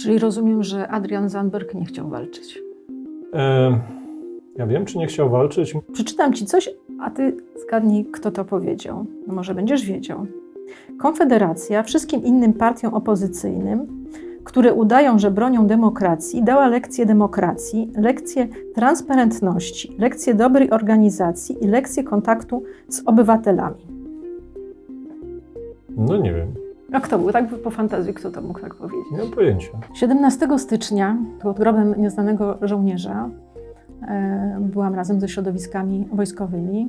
Czyli rozumiem, że Adrian Zandberg nie chciał walczyć. E, ja wiem, czy nie chciał walczyć. Przeczytam ci coś, a ty zgadnij, kto to powiedział. No może będziesz wiedział. Konfederacja wszystkim innym partiom opozycyjnym, które udają, że bronią demokracji, dała lekcję demokracji, lekcję transparentności, lekcję dobrej organizacji i lekcję kontaktu z obywatelami. No nie wiem, A kto był? Tak po fantazji, kto to mógł tak powiedzieć? nie mam pojęcia. 17 stycznia pod grobem nieznanego żołnierza e, byłam razem ze środowiskami wojskowymi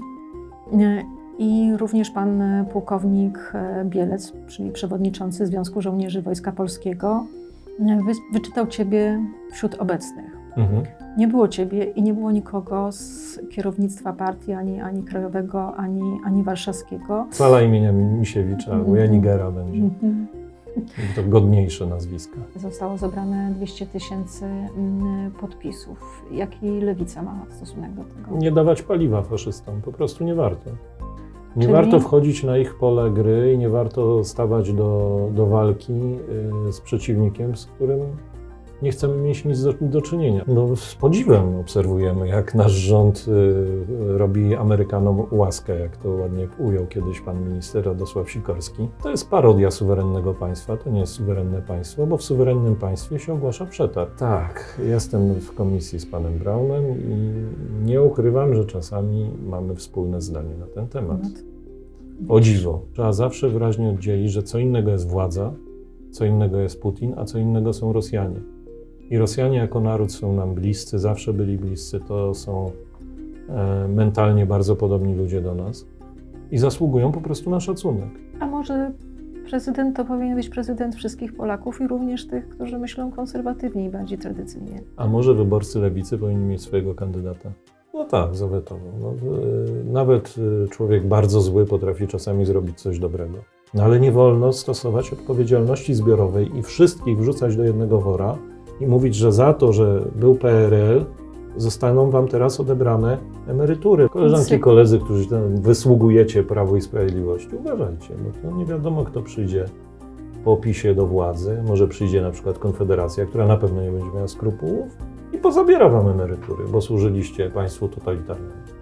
e, i również pan pułkownik e, Bielec, czyli przewodniczący Związku Żołnierzy Wojska Polskiego, wy, wyczytał ciebie wśród obecnych. Mhm. Nie było ciebie i nie było nikogo z kierownictwa partii, ani, ani krajowego, ani, ani warszawskiego. Sala imienia Misiewicza albo Mhm. Janigera będzie. Mhm. To godniejsze nazwiska. Zostało zebrane 200 tysięcy mm, podpisów. Jaki lewica ma stosunek do tego? Nie dawać paliwa faszystom, po prostu nie warto. Nie Czyli- warto wchodzić na ich pole gry i nie warto stawać do, do walki y, z przeciwnikiem, z którym nie chcemy mieć nic do, do czynienia. No, z podziwem obserwujemy, jak nasz rząd y, robi Amerykanom łaskę, jak to ładnie ujął kiedyś pan minister Radosław Sikorski. To jest parodia suwerennego państwa, to nie jest suwerenne państwo, bo w suwerennym państwie się ogłasza przetarg. Tak, jestem w komisji z panem Braunem i nie ukrywam, że czasami mamy wspólne zdanie na ten temat. O dziwo. Trzeba zawsze wyraźnie oddzielić, że co innego jest władza, co innego jest Putin, a co innego są Rosjanie. I Rosjanie jako naród są nam bliscy, zawsze byli bliscy. To są e, mentalnie bardzo podobni ludzie do nas i zasługują po prostu na szacunek. A może prezydent to powinien być prezydent wszystkich Polaków i również tych, którzy myślą konserwatywnie i bardziej tradycyjnie. A może wyborcy lewicy powinni mieć swojego kandydata? No tak, zawetowo. No, nawet y, człowiek bardzo zły potrafi czasami zrobić coś dobrego. No ale nie wolno stosować odpowiedzialności zbiorowej i wszystkich wrzucać do jednego wora i mówić, że za to, że był PRL, zostaną wam teraz odebrane emerytury. Koleżanki i koledzy, którzy wysługujecie Prawo i Sprawiedliwość, uważajcie, bo to nie wiadomo, kto przyjdzie po opisie do władzy. Może przyjdzie na przykład Konfederacja, która na pewno nie będzie miała skrupułów i pozabiera wam emerytury, bo służyliście państwu totalitarnemu.